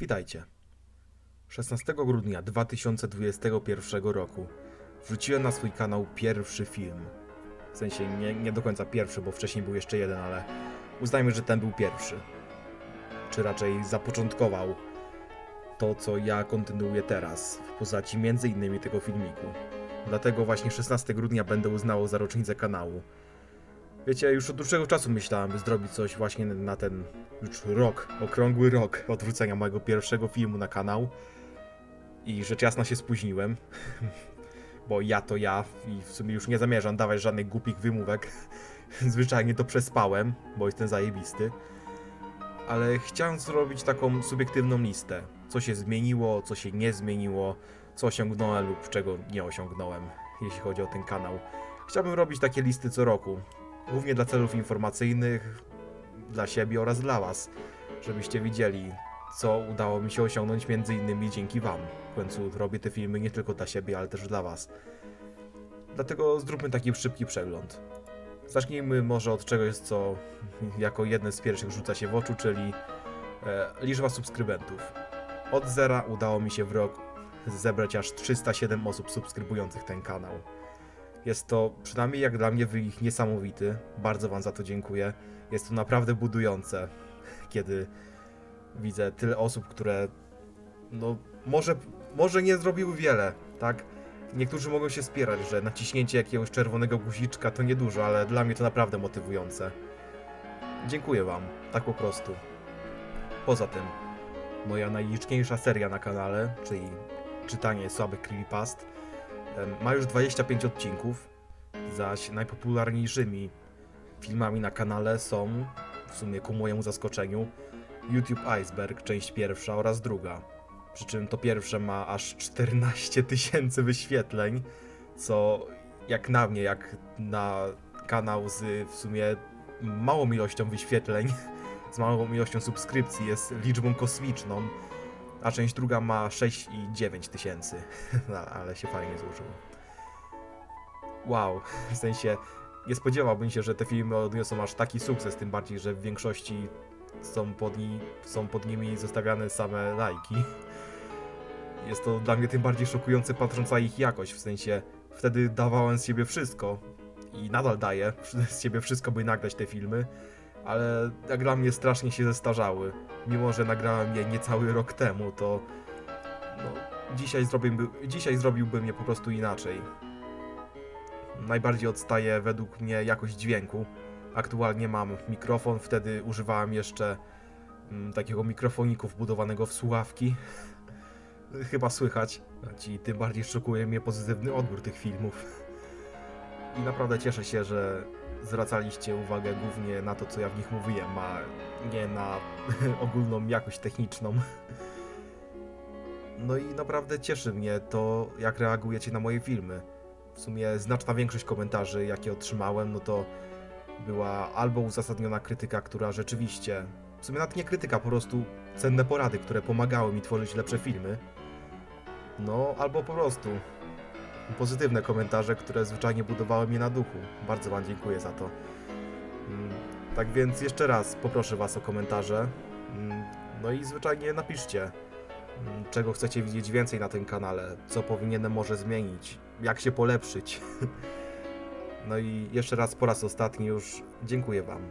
Witajcie. 16 grudnia 2021 roku wrzuciłem na swój kanał pierwszy film. W sensie nie, nie do końca pierwszy, bo wcześniej był jeszcze jeden, ale uznajmy, że ten był pierwszy. Czy raczej zapoczątkował to, co ja kontynuuję teraz, w postaci między innymi tego filmiku. Dlatego właśnie 16 grudnia będę uznało za rocznicę kanału. Wiecie, już od dłuższego czasu myślałem, by zrobić coś właśnie na ten już rok, okrągły rok odwrócenia mojego pierwszego filmu na kanał. I rzecz jasna się spóźniłem, bo ja to ja i w sumie już nie zamierzam dawać żadnych głupich wymówek. Zwyczajnie to przespałem, bo jestem zajebisty. Ale chciałem zrobić taką subiektywną listę. Co się zmieniło, co się nie zmieniło, co osiągnąłem lub czego nie osiągnąłem, jeśli chodzi o ten kanał. Chciałbym robić takie listy co roku, głównie dla celów informacyjnych, dla siebie oraz dla Was, żebyście widzieli, co udało mi się osiągnąć między innymi dzięki Wam. W końcu robię te filmy nie tylko dla siebie, ale też dla Was. Dlatego zróbmy taki szybki przegląd. Zacznijmy może od czegoś, co jako jedne z pierwszych rzuca się w oczu, czyli e, liczba subskrybentów. Od zera udało mi się w rok zebrać aż 307 osób subskrybujących ten kanał. Jest to przynajmniej jak dla mnie wynik niesamowity. Bardzo Wam za to dziękuję. Jest to naprawdę budujące, kiedy widzę tyle osób, które no może, może nie zrobiły wiele, tak? Niektórzy mogą się spierać, że naciśnięcie jakiegoś czerwonego guziczka to niedużo, ale dla mnie to naprawdę motywujące. Dziękuję Wam, tak po prostu. Poza tym, moja najliczniejsza seria na kanale, czyli czytanie słabych creepypast, ma już 25 odcinków, zaś najpopularniejszymi filmami na kanale są, w sumie ku mojemu zaskoczeniu, YouTube Iceberg, część pierwsza oraz druga. Przy czym to pierwsze ma aż 14 tysięcy wyświetleń, co jak na mnie, jak na kanał z w sumie małą ilością wyświetleń, z małą ilością subskrypcji jest liczbą kosmiczną, a część druga ma 6 i 9 tysięcy. No, ale się fajnie złożyło. Wow, w sensie nie spodziewałbym się, że te filmy odniosą aż taki sukces, tym bardziej, że w większości są pod, ni- są pod nimi zostawiane same lajki. Jest to dla mnie tym bardziej szokujące patrząc na ich jakość, w sensie wtedy dawałem z siebie wszystko i nadal daję z siebie wszystko, by nagrać te filmy, ale jak dla mnie strasznie się zestarzały. Mimo, że nagrałem je niecały rok temu, to no, dzisiaj, zrobiłby, dzisiaj zrobiłbym je po prostu inaczej. Najbardziej odstaje według mnie jakość dźwięku. Aktualnie mam mikrofon, wtedy używałem jeszcze mm, takiego mikrofoniku wbudowanego w słuchawki. Chyba słychać, i tym bardziej szokuje mnie pozytywny odbiór tych filmów. I naprawdę cieszę się, że zwracaliście uwagę głównie na to, co ja w nich mówiłem, a nie na ogólną jakość techniczną. No i naprawdę cieszy mnie to, jak reagujecie na moje filmy. W sumie znaczna większość komentarzy, jakie otrzymałem, no to była albo uzasadniona krytyka, która rzeczywiście, w sumie nawet nie krytyka, po prostu cenne porady, które pomagały mi tworzyć lepsze filmy. No, albo po prostu pozytywne komentarze, które zwyczajnie budowały mnie na duchu. Bardzo Wam dziękuję za to. Mm, Tak więc jeszcze raz poproszę Was o komentarze. Mm, No i zwyczajnie napiszcie, mm, czego chcecie widzieć więcej na tym kanale, co powinienem może zmienić, jak się polepszyć. No i jeszcze raz po raz ostatni już dziękuję Wam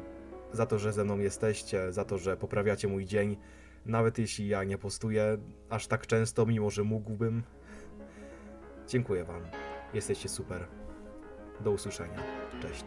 za to, że ze mną jesteście, za to, że poprawiacie mój dzień, nawet jeśli ja nie postuję aż tak często, mimo że mógłbym. Dziękuję Wam. Jesteście super. Do usłyszenia. Cześć.